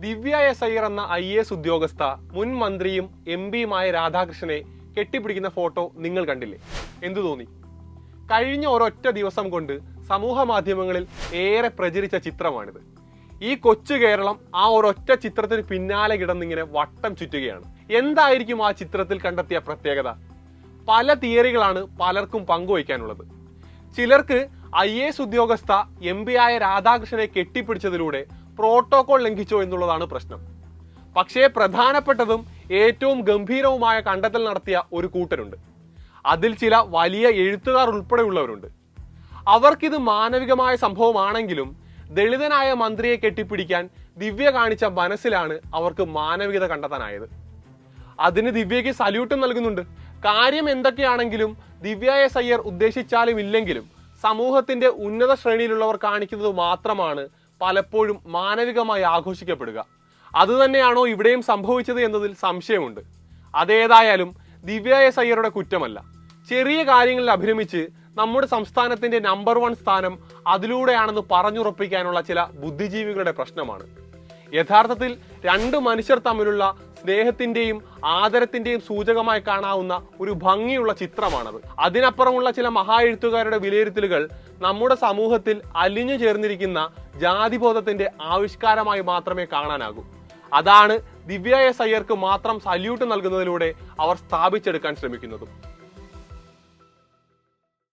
ദിവ്യ S Iyer എന്ന I S ഉദ്യോഗസ്ഥ മുൻ മന്ത്രിയും എം പിയുമായ രാധാകൃഷ്ണനെ കെട്ടിപ്പിടിക്കുന്ന ഫോട്ടോ നിങ്ങൾ കണ്ടില്ലേ? എന്തു തോന്നി? കഴിഞ്ഞ ഒരൊറ്റ ദിവസം കൊണ്ട് സമൂഹ മാധ്യമങ്ങളിൽ ഏറെ പ്രചരിച്ച ചിത്രമാണിത്. ഈ കൊച്ചു കേരളം ആ ഒരൊറ്റ ചിത്രത്തിന് പിന്നാലെ കിടന്നിങ്ങനെ വട്ടം ചുറ്റുകയാണ്. എന്തായിരിക്കും ആ ചിത്രത്തിൽ കണ്ടെത്തിയ പ്രത്യേകത? പല തിയറികളാണ് പലർക്കും പങ്കുവയ്ക്കാനുള്ളത്. ചിലർക്ക് ഐ എസ് ഉദ്യോഗസ്ഥ എം പി ആയ രാധാകൃഷ്ണനെ കെട്ടിപ്പിടിച്ചതിലൂടെ പ്രോട്ടോകോൾ ലംഘിച്ചോ എന്നുള്ളതാണ് പ്രശ്നം. പക്ഷേ പ്രധാനപ്പെട്ടതും ഏറ്റവും ഗംഭീരവുമായ കണ്ടെത്തൽ നടത്തിയ ഒരു കൂട്ടരുണ്ട്. അതിൽ ചില വലിയ എഴുത്തുകാർ ഉൾപ്പെടെയുള്ളവരുണ്ട്. അവർക്കിത് മാനവികമായ സംഭവമാണെങ്കിലും ദളിതനായ മന്ത്രിയെ കെട്ടിപ്പിടിക്കാൻ ദിവ്യ കാണിച്ച മനസ്സിലാണ് അവർക്ക് മാനവികത കണ്ടെത്താനായത്. അതിന് ദിവ്യയ്ക്ക് സല്യൂട്ടും നൽകുന്നുണ്ട്. കാര്യം എന്തൊക്കെയാണെങ്കിലും ദിവ്യ എസ് അയ്യർ ഉദ്ദേശിച്ചാലും ഇല്ലെങ്കിലും സമൂഹത്തിന്റെ ഉന്നത ശ്രേണിയിലുള്ളവർ കാണിക്കുന്നത് മാത്രമാണ് പലപ്പോഴും മാനവികമായി ആഘോഷിക്കപ്പെടുക. അതുതന്നെയാണോ ഇവിടെയും സംഭവിച്ചത് എന്നതിൽ സംശയമുണ്ട്. അതേതായാലും ദിവ്യ എസ് അയ്യരുടെ കുറ്റമല്ല. ചെറിയ കാര്യങ്ങളിൽ അഭിരമിച്ച് നമ്മുടെ സംസ്ഥാനത്തിന്റെ നമ്പർ വൺ സ്ഥാനം അതിലൂടെയാണെന്ന് പറഞ്ഞുറപ്പിക്കാനുള്ള ചില ബുദ്ധിജീവികളുടെ പ്രശ്നമാണ്. യഥാർത്ഥത്തിൽ രണ്ട് മനുഷ്യർ തമ്മിലുള്ള സ്നേഹത്തിന്റെയും ആദരത്തിന്റെയും സൂചകമായി കാണാവുന്ന ഒരു ഭംഗിയുള്ള ചിത്രമാണത്. അതിനപ്പുറമുള്ള ചില മഹാ എഴുത്തുകാരുടെ വിലയിരുത്തലുകൾ നമ്മുടെ സമൂഹത്തിൽ അലിഞ്ഞു ചേർന്നിരിക്കുന്ന ജാതിബോധത്തിന്റെ ആവിഷ്കാരമായി മാത്രമേ കാണാനാകൂ. അതാണ് ദിവ്യ എസ് അയ്യർക്ക് മാത്രം സല്യൂട്ട് നൽകുന്നതിലൂടെ അവർ സ്ഥാപിച്ചെടുക്കാൻ ശ്രമിക്കുന്നതും.